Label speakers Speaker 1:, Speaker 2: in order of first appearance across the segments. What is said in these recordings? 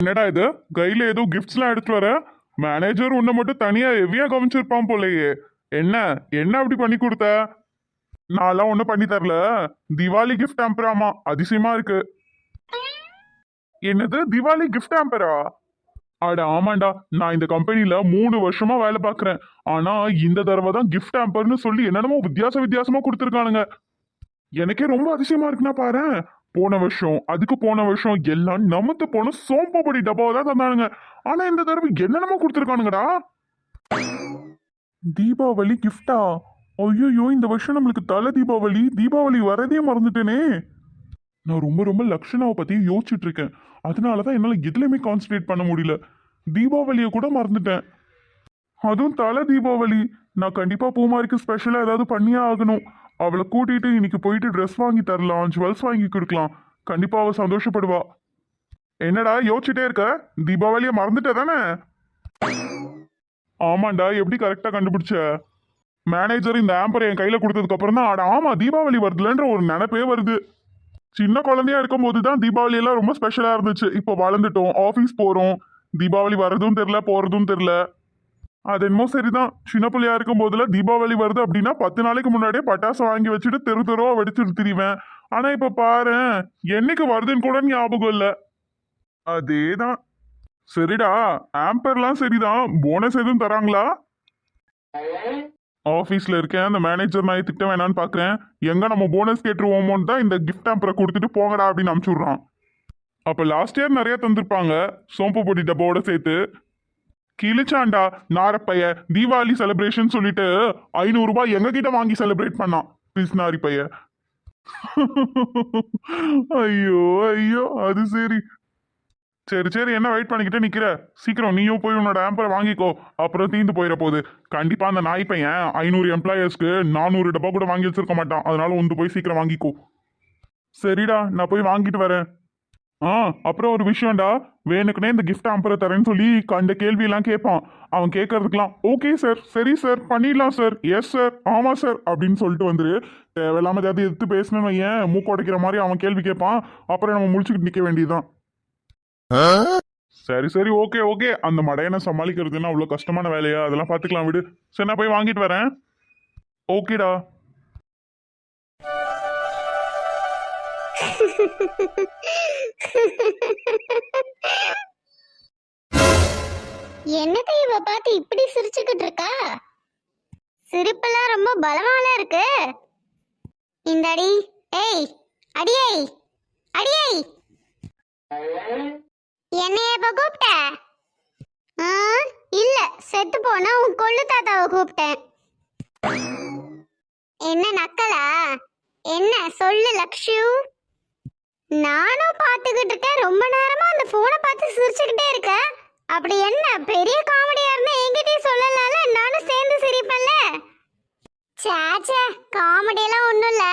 Speaker 1: என்னடா இது? கையில ஏதோ கிஃப்ட்ஸ்லாம் எடுத்து வர? மேனேஜர் உன்னை மட்டும் தனியா ஹெவியா கவனிச்சிருப்பான் போலயே. என்ன? என்ன அப்படி பண்ணி கொடுத்த? நான்லாம் ஒன்றும் பண்ணி தரல. திவாலி கிஃப்ட் ஆம்பராமா அதிசயமா இருக்கு. என்னது? திவாலி கிஃப்ட் ஆம்பரா அட ஆமாண்டா. நான் இந்த கம்பெனில மூணு வருஷமா வேலை பார்க்கறேன். ஆனா இந்த தடவை தான் கிஃப்ட் ஆம்பர்னு சொல்லி என்னென்னமோ வித்தியாச வித்தியாசமா கொடுத்துருக்கானுங்க. எனக்கே ரொம்ப அதிசயமா இருக்குன்னா பாரு போன வருஷம் அதுக்கு போன வருஷம் எல்லாம் நமத்து போன சோம்பபடி டப்பாவை தான் தந்தானுங்க. ஆனா இந்த தடவை என்னென்னமோ கொடுத்துருக்கானுங்கடா. தீபாவளி கிஃப்டா ஐயோ இந்த வருஷம் நம்மளுக்கு தலை தீபாவளி தீபாவளி வரதே மறந்துட்டேனே. நான் ரொம்ப ரொம்ப லக்ஷனாவை பத்தி யோசிச்சுட்டு இருக்கேன் அதனால தான் என்னால் எதுலையுமே கான்சன்ட்ரேட் பண்ண முடியல. தீபாவளியை கூட மறந்துட்டேன். அதுவும் தலை தீபாவளி. நான் கண்டிப்பா பூமாரிக்கு ஸ்பெஷலாக ஏதாவது பண்ணியே ஆகணும். அவளை கூட்டிட்டு இன்னைக்கு போயிட்டு ட்ரெஸ் வாங்கி தரலாம் ஜுவல்ஸ் வாங்கி கொடுக்கலாம். கண்டிப்பா அவ சந்தோஷப்படுவா. என்னடா யோசிச்சுட்டே இருக்க? தீபாவளியை மறந்துட்ட தானே? ஆமாண்டா எப்படி கரெக்டா கண்டுபிடிச்ச? மேனேஜர் இந்த ஆம்பர் என் கையில கொடுத்ததுக்கு அப்புறம் தான் ஆட ஆமா தீபாவளி வருதுலன்ற ஒரு நினைப்பே வருது. சின்ன குழந்தையா இருக்கும் போது தான் தீபாவளி எல்லாம் ரொம்ப ஸ்பெஷலா இருந்துச்சு. இப்போ வளர்ந்துட்டோம் ஆஃபீஸ் போறோம். தீபாவளி வர்றதும் தெரில போறதும் தெரில அது என்னமோ சரிதான். சின்ன பிள்ளையா இருக்கும் போதுல தீபாவளி வருது அப்படின்னா பத்து நாளைக்கு முன்னாடியே பட்டாசு வாங்கி வச்சுட்டு தெரு தெருவா வெடிச்சுட்டு திரிவேன். ஆனா இப்ப பாரு என்னைக்கு வருதுன்னு கூட ஞாபகம் இல்ல. அதேதான். சரிடா ஆம்பர்லாம் சரிதான். போனஸ் எதுவும் தராங்களா? ஆஃபீஸில் இருக்கேன். அந்த மேனேஜர் நான் திட்ட வேணான்னு பார்க்குறேன் எங்கே நம்ம போனஸ் கேட்டுருவோமோன்னு தான் இந்த கிஃப்ட் ஆம்பரை கொடுத்துட்டு போங்கடா அப்படின்னு அனுப்பிச்சுட்றான் அப்போ லாஸ்ட் இயர் நிறைய தந்திருப்பாங்க. சோம்பு பொடி டப்பாவோட சேர்த்து. கிழிச்சாண்டா நாரப்பைய தீபாவளி செலிப்ரேஷன் சொல்லிட்டு ஐநூறுரூபா எங்ககிட்ட வாங்கி செலிப்ரேட் பண்ணான். பிஸ்னாரி பைய ஐயோ ஐயோ அது சரி. சரி சரி என்ன வெயிட் பண்ணிக்கிட்டே நிக்கிற? சீக்கிரம் நீயும் போய் உன்னோட ஆம்பரை வாங்கிக்கோ. அப்புறம் தீந்து போயிட போகுது கண்டிப்பா அந்த நாய் பையன் ஐநூறு எம்ப்ளாயர்ஸ்க்கு நானூறு டப்பா கூட வாங்கி வச்சிருக்க மாட்டான். அதனால ஒன்று போய் சீக்கிரம் வாங்கிக்கோ. சரிடா நான் போய் வாங்கிட்டு வரேன். ஆ அப்புறம் ஒரு விஷயம்டா. வேணுக்குனே இந்த கிஃப்ட் ஆம்பரை தரேன்னு சொல்லி கண்ட கேள்வியெல்லாம் கேட்பான். அவன் கேட்கறதுக்கெல்லாம் ஓகே சார் சரி சார் பண்ணிடலாம் சார் எஸ் சார் ஆமாம் சார் அப்படின்னு சொல்லிட்டு வந்துரு. தேவையில்லாம ஏதாவது எடுத்து பேசணும்னு ஏன் மூக்கொடைக்கிற மாதிரி அவன் கேள்வி கேட்பான். அப்புறம் நம்ம முடிச்சுக்கிட்டு நிற்க வேண்டியதுதான். சரி சரி ஓகே ஓகே அந்த மடையனை சமாளிக்கிறதுன்னா அவ்வளோ கஷ்டமான வேலையா? அதெல்லாம் பார்த்துக்கலாம் விடு. சரி நான் போய் வாங்கிட்டு வரேன். ஓகேடா
Speaker 2: என்னத்தை இவ பார்த்து இப்படி சிரிச்சுக்கிட்டு இருக்கா? சிரிப்பெல்லாம் ரொம்ப பலமால இருக்கு. இந்த அடி ஏய் அடியை அடியை. என்னைய இப்ப கூப்பிட்ட? இல்ல செத்து போனா உன் கொள்ளு தாத்தாவை கூப்பிட்டேன். என்ன நக்கலா? என்ன சொல்லு லக்ஷ்யூ நானும் பார்த்துக்கிட்டு இருக்கேன். ரொம்ப நேரமா அந்த போனை பார்த்து சிரிச்சுக்கிட்டே இருக்க அப்படி என்ன? பெரிய காமெடியா இருந்தா என்கிட்டயே சொல்லலாம்ல நானும் சேர்ந்து சிரிப்பேன்ல. சேச்சே காமெடியெல்லாம் ஒன்றும் இல்லை.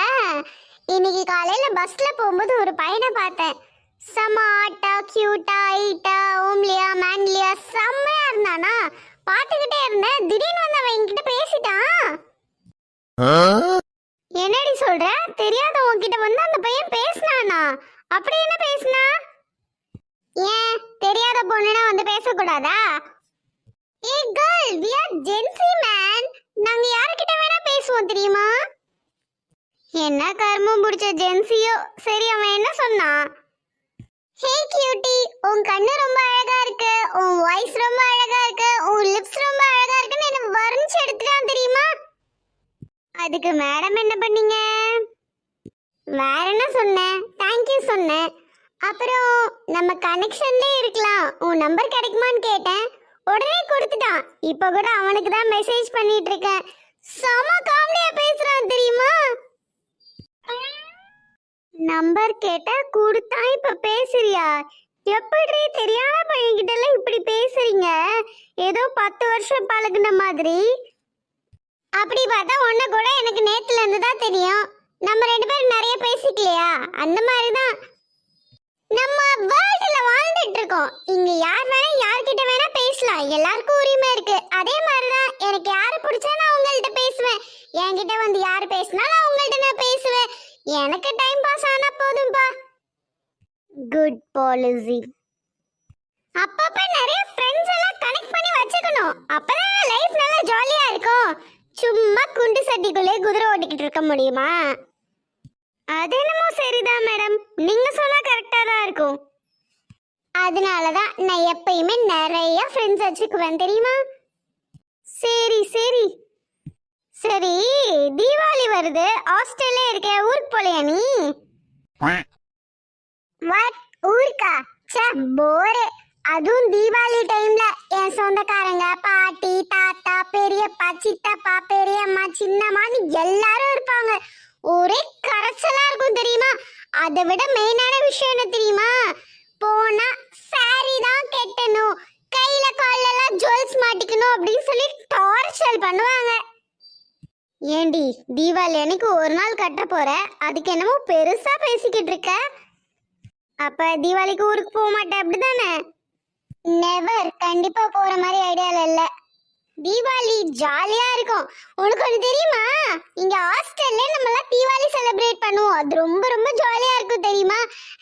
Speaker 2: இன்னைக்கு காலையில் பஸ்ஸில் போகும்போது ஒரு பையனை பார்த்தேன். செம்ம ஆட்டா கியூட்டா ஐட்டா ஓம்லியா மேன்லியா செம்மையா இருந்தானா? பார்த்துக்கிட்டே இருந்தேன். திடீர்னு வந்து அவன் என்கிட்ட பேசிட்டான். என்னடி சொல்ற? தெரியாத உன்கிட்ட வந்து அந்த பையன் பேசினானா? அப்படி என்ன பேசினா? ஏன்? தெரியாத பொண்ணுனா வந்து பேசக்கூடாதா? A girl we are Gen Z man நாங்க யார்கிட்ட வேணா பேசுவோம் தெரியுமா? என்ன கர்மம் பிடிச்ச ஜென்சியோ சரி அவன் என்ன சொன்னான்? ஹே கியூட்டி உன் கண்ணு ரொம்ப அழகா இருக்கு. உன் வாய்ஸ் ரொம்ப அழகா இருக்கு. உன் லிப்ஸ் ரொம்ப அழகா இருக்குன்னு என்ன வர்ணிச்சு எடுத்துட்டான் தெரியுமா? அதுக்கு மேடம் என்ன பண்ணீங்க? வேற என்ன சொன்னேன்? தேங்க்யூ சொன்னேன். அப்புறம் நம்ம கனெக்ஷன்லே இருக்கலாம். உன் நம்பர் கிடைக்குமான்னு கேட்டேன். உடனே கொடுத்துட்டான். இப்போ கூட அவனுக்கு தான் மெசேஜ் பண்ணிட்டு இருக்கேன். செம காமெடியா பேசுறான் தெரியுமா? நம்பர் கேட்டா கொடுத்தா இப்ப பேசுறியா? எப்படி தெரியாத பையன்கிட்ட எல்லாம் இப்படி பேசுறீங்க? ஏதோ பத்து வருஷம் பழகுன மாதிரி. அப்படி பார்த்தா உன்ன கூட எனக்கு நேத்துல இருந்து தான் தெரியும். நம்ம ரெண்டு பேரும் நிறைய பேசிக்கலையா? அந்த மாதிரி தான் நம்ம வேர்ல்ட்ல வாழ்ந்துட்டு இருக்கோம் இங்க யார் வேணா யார்கிட்ட வேணா பேசலாம். எல்லாருக்கும் உரிமை இருக்கு. அதே மாதிரி தான் எனக்கு யாரு பிடிச்சா நான் உங்கள்கிட்ட பேசுவேன். என்கிட்ட வந்து யார் பேசினாலும் நான் உங்கள்கிட்ட நான் பேசுவேன். எனக்கு டைம் பாஸ் ஆனா போதும்பா. குட் பாலிசி அப்பப்ப நிறைய ஃப்ரெண்ட்ஸ் எல்லாம் கனெக்ட் பண்ணி வச்சுக்கணும். அப்பதான் லைஃப் நல்லா ஜாலியா இருக்கும். பெட்டிக்குள்ளே குதிரை ஓட்டிக்கிட்டு இருக்க முடியுமா? அது என்னமோ சரிதான் மேடம் நீங்க சொன்னா கரெக்டா தான் இருக்கும். அதனால தான் நான் எப்பயுமே நிறைய ஃப்ரெண்ட்ஸ் வச்சுக்குவேன் தெரியுமா? சரி சரி. சரி தீபாவளி வருது. ஹாஸ்டல்ல இருக்க ஊருக்கு போலையா நீ? வாட் ஊருக்கா? ச்சே போரு அதுவும் தீபாவளி டைம்ல என் சொந்தக்காரங்க பாட்டி தாத்தா பெரியப்பா சித்தப்பா பெரியம்மா சின்னம்மான்னு எல்லாரும் இருப்பாங்க. ஒரே கரைச்சலா இருக்கும் தெரியுமா? அதை விட மெயினான விஷயம் என்ன தெரியுமா? போனா சாரி தான் கெட்டணும். கையில கால்ல எல்லாம் ஜுவல்ஸ் மாட்டிக்கணும் அப்படின்னு சொல்லி டார்ச்சர் பண்ணுவாங்க. ஏண்டி தீபாவளி அன்னைக்கு ஒரு நாள் கட்ட போற? அதுக்கு என்னமோ பெருசா பேசிக்கிட்டு இருக்க. அப்ப தீபாவளிக்கு ஊருக்கு போக மாட்டேன் அப்படிதானே நெவர் கண்டிப்பா போற மாதிரி ஐடியால இல்ல. தீபாவளி ஜாலியா இருக்கும். உனக்கு ஒண்ணு தெரியுமா? இங்க ஹாஸ்டல்ல நம்ம எல்லாம் தீபாவளி செலிப்ரேட் பண்ணுவோம். அது ரொம்ப ரொம்ப ஜாலியா இருக்கும் தெரியுமா?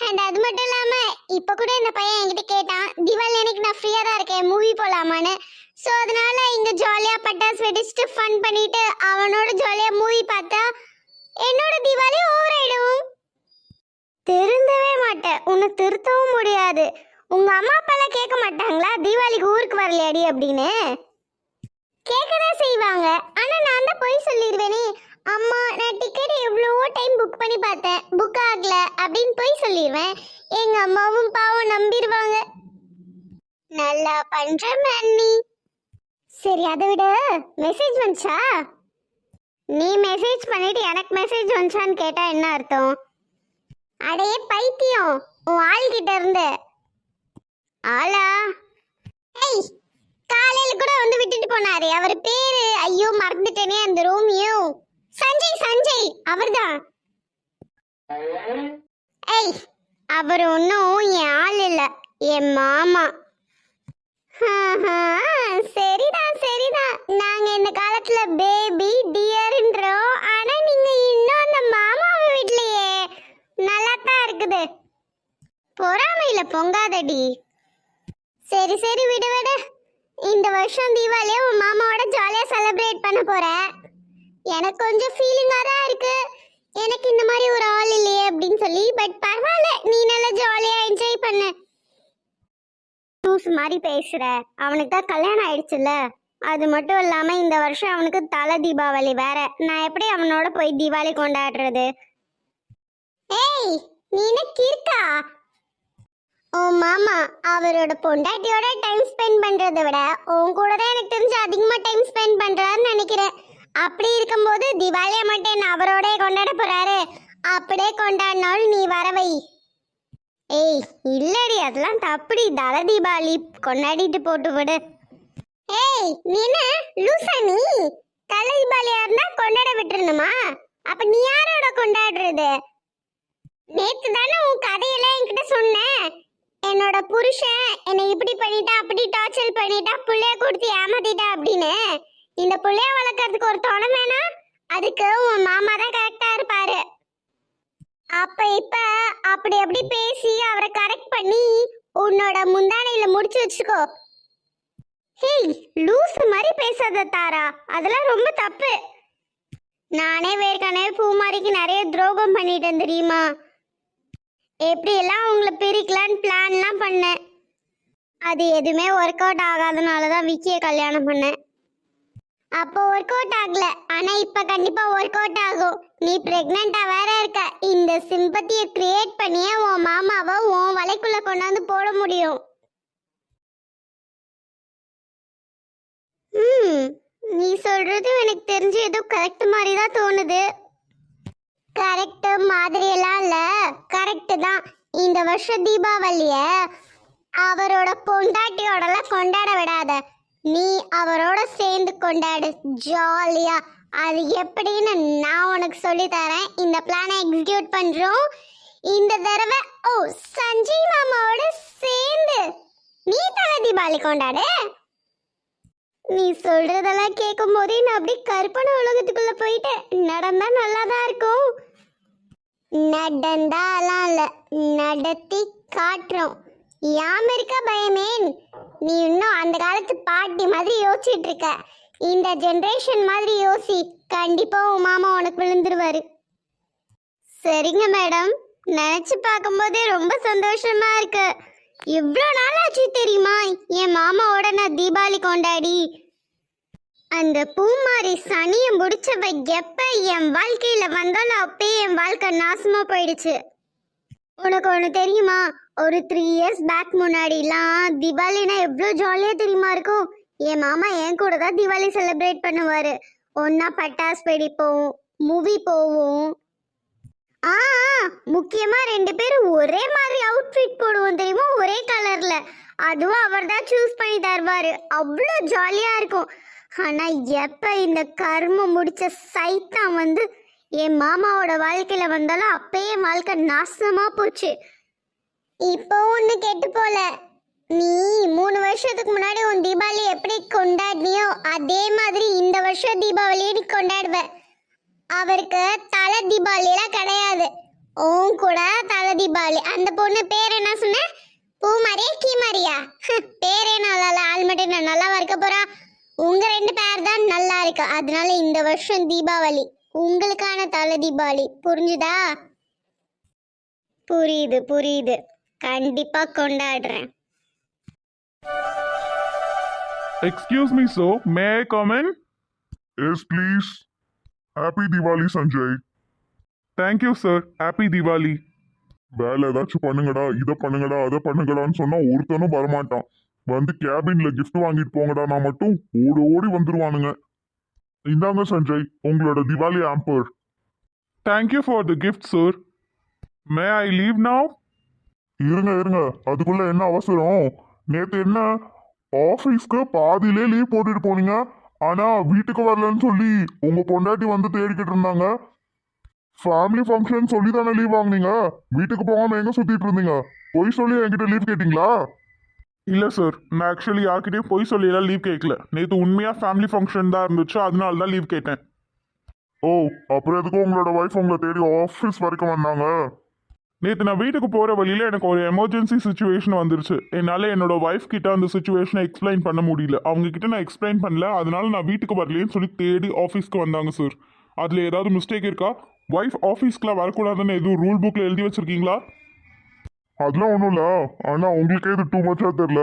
Speaker 2: அண்ட் அது மட்டும் இல்லாம இப்ப கூட இந்த பையன் என்கிட்ட கேட்டான் தீபாவளி அன்னைக்கு நான் ஃப்ரீயா தான் இருக்கேன். மூவி போலாமான்னு. ஸோ அதனால இங்க ஜாலியா பட்டாசு வெடிச்சுட்டு ஃபன் பண்ணிட்டு அவனோட ஜாலியா மூவி பார்த்து என்னோட தீபாவளி ஓவர் ஆயிடும் திருந்தவே மாட்டேன் உன்னை திருத்தவும் முடியாது உங்க அம்மா அப்பாலாம் கேட்க மாட்டாங்களா? தீபாவளிக்கு ஊருக்கு வரலையாடி அப்படின்னு? கேட்கதான் செய்வாங்க. ஆனா நான் தான் போய் சொல்லிடுவேனே. அம்மா நான் டிக்கெட் எவ்வளவோ டைம் புக் பண்ணி பார்த்தேன்? புக் ஆகல அப்படின்னு போய் சொல்லிடுவேன். எங்க அம்மாவும் பாவம் நம்பிடுவாங்க. நல்லா பண்ற மன்னி சரி அதை விட மெசேஜ் வந்துச்சா? நீ மெசேஜ் பண்ணிட்டு எனக்கு மெசேஜ் வந்துச்சான்னு கேட்டா என்ன அர்த்தம்? அடையே பைத்தியம். உன் ஆள் கிட்ட இருந்து. ஆளா ஏய் காலையில கூட வந்து விட்டுட்டு போனாரு. அவர் பேரு ஐயோ மறந்துட்டேனே அந்த ரோமியோ. சஞ்சய் சஞ்சய் அவர்தான். ஏய் அவர் ஒன்றும் என் ஆள் இல்லை என் மாமா. சரிதான் சரிதான். நாங்க இந்த காலத்துல பேபி டியர்ன்றோம் ஆனா நீங்க இன்னும் அந்த மாமா வீட்லயே. நல்லா தான் இருக்குது. பொறாமையில பொங்காதடி. சரி சரி விடு விடு. இந்த வருஷம் தீபாவளியை உன் மாமாவோட ஜாலியாக செலிப்ரேட் பண்ண போற. எனக்கு கொஞ்சம் ஃபீலிங்காக தான் இருக்கு. எனக்கு இந்த மாதிரி ஒரு ஆள் இல்லையே அப்படின்னு சொல்லி பட் பரவாயில்ல நீ நல்லா ஜாலியா என்ஜாய் பண்ணு. லூஸ் மாதிரி பேசுற. அவனுக்கு தான் கல்யாணம் ஆயிடுச்சுல்ல. அது மட்டும் இல்லாம இந்த வருஷம் அவனுக்கு தலை தீபாவளி வேற. நான் எப்படி அவனோட போய் தீபாவளி கொண்டாடுறது? ஏய் நீ என்ன கிறுக்கா? ஓ மாமா அவரோட பொண்டாட்டியோட டைம் ஸ்பெண்ட் பண்றதை விட உன் கூட தான் எனக்கு தெரிஞ்சு அதிகமா டைம் ஸ்பெண்ட் பண்றாருன்னு நினைக்கிறேன். அப்படி இருக்கும்போது தீபாவளியை மட்டும் என்ன அவரோட கொண்டாட போறாரு? அப்படியே கொண்டாடினாலும் நீ வரவை. ஏய் இல்லடி அதெல்லாம் தப்புடி. தல தீபாவளி கொண்டாடிட்டு போட்டு விடு. ஏய் நீ என்ன லூசா நீ? தல தீபாவளியா இருந்தா கொண்டாட விட்டுருணுமா அப்ப நீ யாரோட கொண்டாடுறது? நேத்து தானே உன் கதையெல்லாம் என்கிட்ட சொன்ன. என்னோட புருஷன் என்னை இப்படி பண்ணிட்டா அப்படி டார்ச்சர் பண்ணிட்டா புள்ளைய கொடுத்து ஏமாத்திட்டா அப்படின்னு. இந்த புள்ளைய வளர்க்கறதுக்கு ஒரு துணை வேணாம் அதுக்கு உன் மாமா தான் கரெக்டா இருப்பாரு. அப்ப இப்ப அப்படி அப்படி பேசி அவரை கரெக்ட் பண்ணி உன்னோட முந்தானையில முடிச்சு வச்சுக்கோ. ஹேய் லூஸ் மாதிரி பேசாத தாரா. அதெல்லாம் ரொம்ப தப்பு. நானே வேர்க்கனவே பூமாரிக்கு நிறைய துரோகம் பண்ணிட்டேன் தெரியுமா? எப்படியெல்லாம் உங்களை பிரிக்கலான்னு பிளான்லாம் பண்ணேன். அது எதுவுமே ஒர்க் அவுட் ஆகாதனால தான் விக்கியை கல்யாணம் பண்ணேன். அப்போ ஒர்க் அவுட் ஆகல. ஆனா இப்ப கண்டிப்பா ஒர்க் அவுட் ஆகும். நீ பிரெக்னண்டா வேற இருக்க. இந்த சிம்பத்தியை கிரியேட் பண்ணியே உன் மாமாவை உன் வலைக்குள்ள கொண்டாந்து போட முடியும். ம் நீ சொல்றது எனக்கு தெரிஞ்சு ஏதோ கரெக்ட் மாதிரி தான் தோணுது. கரெக்ட் மாதிரி எல்லாம் இல்ல. கரெக்ட் தான். இந்த வருஷம் தீபாவளிய அவரோட பொண்டாட்டியோடலாம் கொண்டாட விடாத. நீ அவரோட சேர்ந்து கொண்டாடு. ஜாலியா அது எப்படின்னு நான் உனக்கு சொல்லி தரேன். இந்த பிளானை எக்ஸிக்யூட் பண்றோம். இந்த தடவை ஓ சஞ்சய் மாமாவோட சேர்ந்து நீ தலை தீபாவளி கொண்டாடு? நீ சொல்றதெல்லாம் கேட்கும் போதே நான் அப்படியே கற்பனை உலகத்துக்குள்ள போயிட்டேன் நடந்தா நல்லா தான் இருக்கும். நடந்தாலாம் இல்ல நடத்தி காட்டுறோம். யாம் பயமேன் நீ இன்னும் அந்த காலத்து பாட்டி மாதிரி யோசிச்சுட்டு இருக்க இந்த ஜென்ரேஷன் மாதிரி யோசி கண்டிப்பா உன் மாமா உனக்கு விழுந்துருவாரு. சரிங்க மேடம். நினைச்சு பார்க்கும்போதே ரொம்ப சந்தோஷமா இருக்கு. இவ்வளோ நாள் ஆச்சு தெரியுமா என் மாமாவோட நான் தீபாவளி கொண்டாடி அந்த பூமாரி சனியை முடிச்சவ எப்ப என் வாழ்க்கையில வந்தாலும் அப்பயே என் வாழ்க்கை நாசமா போயிடுச்சு. உனக்கு ஒன்று தெரியுமா? ஒரு த்ரீ இயர்ஸ் பேக் முன்னாடிலாம் தீபாவளினா எவ்வளோ ஜாலியாக தெரியுமா இருக்கும்? என் மாமா என் கூட தான் தீபாவளி செலிப்ரேட் பண்ணுவார். ஒன்றா பட்டாசு வெடிப்போம் மூவி போவோம். ஆ ஆ, ரெண்டு பேரும் ஒரே மாதிரி அவுட்ஃபிட் போடுவோம் தெரியுமா? ஒரே கலரில் அதுவும் அவர் தான் சூஸ் பண்ணி தருவார். அவ்வளோ ஜாலியாக இருக்கும். ஆனா எப்ப இந்த கர்மம் முடிச்ச சைத்தான் வந்து என் மாமாவோட வாழ்க்கையில வந்தாலும் அப்பயே வாழ்க்கை நாசமா போச்சு. இப்போ ஒண்ணு கெட்டு போல. நீ மூணு வருஷத்துக்கு முன்னாடி உன் தீபாவளி எப்படி கொண்டாடினியோ அதே மாதிரி இந்த வருஷம் தீபாவளியை நீ கொண்டாடுவ. அவருக்கு தலை தீபாவளியெல்லாம் கிடையாது. உன் கூட தலை தீபாவளி. அந்த பொண்ணு பேர் என்ன சொன்ன? பூமாரியா கீமாரியா? பேரே நல்லா ஆள் மட்டும் நான் நல்லா இருக்க போறா? உங்க ரெண்டு பேர் தான் நல்லா இருக்கு. அதனால இந்த வருஷம் தீபாவளி உங்களுக்கான தலை தீபாவளி. புரிஞ்சுதா? புரியுது புரியுது. கண்டிப்பா கொண்டாடுறேன்.
Speaker 1: Excuse me so may come in
Speaker 3: yes please happy Diwali Sanjay
Speaker 1: thank you sir happy Deepavali
Speaker 3: வேலை ஏதாச்சும் பண்ணுங்கடா இதை பண்ணுங்கடா அதை பண்ணுங்கடான்னு சொன்னா ஒருத்தனும் வரமாட்டான். வந்து கேபின்ல gift வாங்கிட்டு போங்கடா நான் மட்டும் ஓடி ஓடி வந்துருவானுங்க. இந்தாங்க சஞ்சய் உங்களோட Diwali hamper
Speaker 1: thank you for the gift sir may I leave now
Speaker 3: இருங்க இருங்க. அதுக்குள்ள என்ன அவசரம்? நேத்து என்ன ஆபீஸ்க்கு பாதியிலே லீவ் போட்டுட்டு போனீங்க? ஆனா வீட்டுக்கு வரலன்னு சொல்லி உங்க பொண்டாட்டி வந்து தேடிக்கிட்டு இருந்தாங்க. ஃபேமிலி ஃபங்க்ஷன் சொல்லி தானே லீவ் வாங்குனீங்க? வீட்டுக்கு போகாம எங்க சுத்திட்டு இருந்தீங்க? பொய் சொல்லி என்கிட்ட லீவ் கேட்டீங்களா?
Speaker 1: இல்லை சார் நான் ஆக்சுவலி யார்கிட்டயும் போய் சொல்லியெல்லாம் லீவ் கேட்கல நேற்று உண்மையாக ஃபேமிலி ஃபங்க்ஷன் தான் இருந்துச்சு. அதனால தான் லீவ் கேட்டேன்.
Speaker 3: ஓ அப்புறம் எதுக்கும் உங்களோட ஒய்ஃப் உங்களை தேடி ஆஃபீஸ் வரைக்கும் வந்தாங்க?
Speaker 1: நேற்று நான் வீட்டுக்கு போகிற வழியில் எனக்கு ஒரு எமர்ஜென்சி சுச்சுவேஷன் வந்துருச்சு. என்னால் என்னோட ஒய்ஃப் கிட்ட அந்த சுச்சுவேஷனை எக்ஸ்பிளைன் பண்ண முடியல. அவங்க கிட்ட நான் எக்ஸ்பிளைன் பண்ணல. அதனால நான் வீட்டுக்கு வரலையேன்னு சொல்லி தேடி ஆஃபீஸ்க்கு வந்தாங்க சார் அதில் ஏதாவது மிஸ்டேக் இருக்கா? ஒய்ஃப் ஆஃபீஸ்க்குலாம் வரக்கூடாதுன்னு எதுவும் ரூல் புக்கில் எழுதி வச்சிருக்கீங்களா?
Speaker 3: அதெல்லாம் ஒன்றும் இல்லை. ஆனால் உங்களுக்கே இது டூ மச்சா தெரில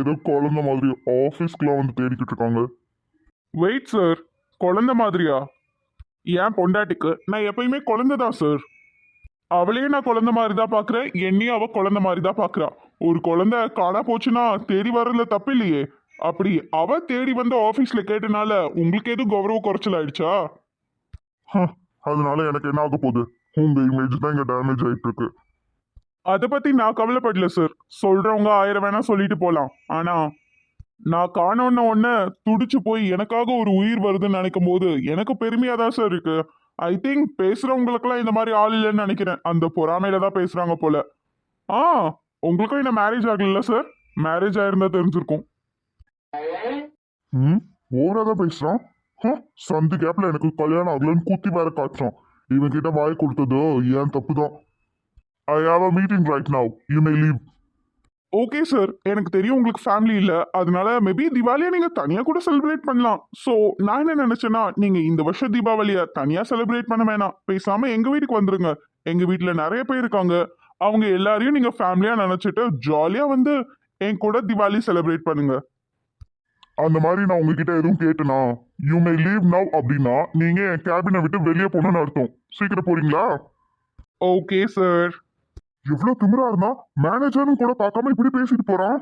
Speaker 3: ஏதோ குழந்த மாதிரி ஆஃபீஸ்க்குலாம் வந்து தேடிக்கிட்டு இருக்காங்க.
Speaker 1: வெயிட் சார் குழந்தை மாதிரியா? ஏன் பொண்டாட்டிக்கு? நான் எப்பயுமே குழந்தை தான் சார் அவளையே நான் குழந்தை மாதிரி தான் பார்க்குறேன் என்னையும் அவள் குழந்தை மாதிரி தான் பார்க்குறா ஒரு குழந்தை காணா போச்சுன்னா தேடி வரல தப்பு இல்லையே. அப்படி அவ தேடி வந்து ஆஃபீஸில் கேட்டனால உங்களுக்கு எதுவும் கௌரவ குறைச்சல் ஆயிடுச்சா?
Speaker 3: அதனால எனக்கு என்ன ஆக போகுது? உங்க இமேஜ் தான் இங்கே டேமேஜ் ஆயிட்டு இருக்கு.
Speaker 1: அதை பற்றி நான் கவலைப்படல சார் சொல்கிறவங்க ஆயிரம் வேணா சொல்லிட்டு போகலாம் ஆனால் நான் காணோன்ன உடனே துடிச்சு போய் எனக்காக ஒரு உயிர் வருதுன்னு நினைக்கும் போது எனக்கு பெருமையாக தான் சார் இருக்கு. ஐ திங்க் பேசுகிறவங்களுக்குலாம் இந்த மாதிரி ஆள் இல்லைன்னு நினைக்கிறேன். அந்த பொறாமையில தான் பேசுகிறாங்க போல. ஆ உங்களுக்கும் இன்னும் மேரேஜ் ஆகல சார் மேரேஜ் ஆயிருந்தா தெரிஞ்சிருக்கும்.
Speaker 3: ம் ஓவரா தான் பேசுறான். ஹ, சந்து கேப்ல எனக்கு கல்யாணம் ஆகலன்னு குத்தி வேற காட்டுறான். இவன் கிட்ட வாய் கொடுத்ததோ ஏன் தப்பு தான் I have a meeting right now you may leave
Speaker 1: okay sir எனக்கு தெரியும் உங்களுக்கு ஃபேமிலி இல்லை. அதனால மேபி தீபாவளியை நீங்கள் தனியாக கூட செலிப்ரேட் பண்ணலாம். ஸோ நான் என்ன நினச்சேன்னா நீங்கள் இந்த வருஷம் தீபாவளியை தனியாக செலிப்ரேட் பண்ண வேணாம். பேசாமல் எங்கள் வீட்டுக்கு வந்துருங்க. எங்கள் வீட்டில் நிறைய பேர் இருக்காங்க. அவங்க எல்லாரையும் நீங்கள் ஃபேமிலியாக நினச்சிட்டு ஜாலியாக வந்து என் கூட தீபாவளி செலிப்ரேட் பண்ணுங்க.
Speaker 3: அந்த மாதிரி நான் உங்ககிட்ட எதுவும் கேட்டேனா? யூ மே லீவ் நவ் அப்படின்னா நீங்க என் கேபினை விட்டு வெளியே போகணும்னு அர்த்தம். சீக்கிரம் போறீங்களா?
Speaker 1: ஓகே சார்
Speaker 3: எவ்வளவு திமிரா இருந்தா மேனேஜரும் கூட பார்க்காம இப்படி பேசிட்டு போறான்?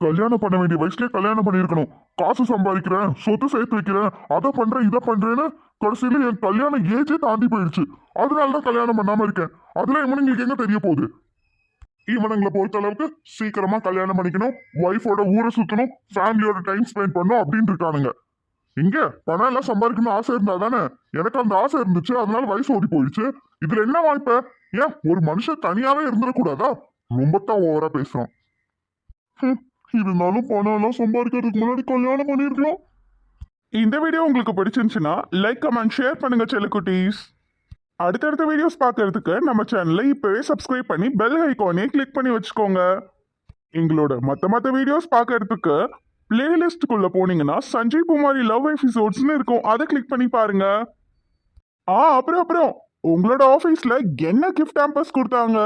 Speaker 3: கல்யாணம் பண்ண வேண்டிய வயசுலயே கல்யாணம் பண்ணியிருக்கணும். காசு சம்பாதிக்கிறேன் சொத்து சேர்த்து வைக்கிறேன் அதை பண்றேன் இதை பண்றேன்னு கடைசியில என் கல்யாணம் ஏஜே தாண்டி போயிடுச்சு அதனாலதான் கல்யாணம் பண்ணாம இருக்கேன். அதுல இவனுங்களுக்கு எங்க தெரிய போகுது? இவனுங்களை பொறுத்த அளவுக்கு சீக்கிரமா கல்யாணம் பண்ணிக்கணும் ஒய்ஃபோட ஊரை சுத்தணும் ஃபேமிலியோட டைம் ஸ்பெண்ட் பண்ணணும் அப்படின்னு இருக்கானுங்க. இங்க பணம் எல்லாம் சம்பாதிக்கணும்னு ஆசை இருந்தா தானே? எனக்கு அந்த ஆசை இருந்துச்சு அதனால வயசு ஓடி போயிடுச்சு இதுல என்ன வாய்ப்ப ஏன் ஒரு மனுஷன் தனியாவே இருந்துடக்கூடாதா ரொம்ப தான் ஓவரா பேசுறான். இருந்தாலும் பணம் எல்லாம் சம்பாதிக்கிறதுக்கு முன்னாடி கல்யாணம் பண்ணிருக்கலாம்.
Speaker 1: இந்த வீடியோ உங்களுக்கு பிடிச்சிருந்துச்சுன்னா லைக் கமெண்ட் ஷேர் பண்ணுங்க செல்லுக்குட்டீஸ். அடுத்தடுத்த வீடியோஸ் பார்க்கறதுக்கு நம்ம சேனலை இப்போவே சப்ஸ்கிரைப் பண்ணி பெல் ஐக்கானே கிளிக் பண்ணி வச்சுக்கோங்க. எங்களோட மற்ற மற்ற வீடியோஸ் பார்க்கறதுக்கு பிளேலிஸ்டுக்குள்ள போனீங்கன்னா சஞ்சய் குமாரி லவ் எபிசோட்ஸ்னு இருக்கும். அதை கிளிக் பண்ணி பாருங்க. ஆ அப்புறம் அப்புறம். உங்களோட ஆஃபீஸில் என்ன கிஃப்ட் ஆம்பர்ஸ் கொடுத்தாங்க?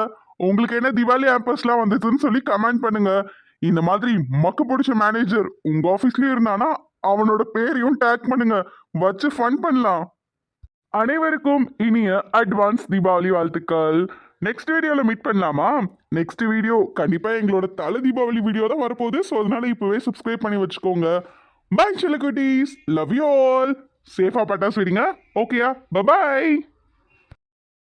Speaker 1: உங்களுக்கு என்ன திவாலி ஆம்பர்ஸ்லாம் வந்ததுன்னு சொல்லி கமெண்ட் பண்ணுங்க. இந்த மாதிரி மக்கு பிடிச்ச மேனேஜர் உங்கள் ஆஃபீஸ்லேயும் இருந்தானா அவனோட பேரையும் டேக் பண்ணுங்க. வச்சு ஃபன் பண்ணலாம். அனைவருக்கும் இனிய அட்வான்ஸ் தீபாவளி வாழ்த்துக்கள். நெக்ஸ்ட் வீடியோவில் மீட் பண்ணலாமா? நெக்ஸ்ட் வீடியோ கண்டிப்பாக எங்களோட தலை தீபாவளி வீடியோ தான் வரப்போகுது. ஸோ அதனால இப்போவே சப்ஸ்கிரைப் பண்ணி வச்சுக்கோங்க. பை சில லவ் யூ ஆல் சேஃபாக பட்டாஸ் விடுங்க. ஓகேயா பபாய்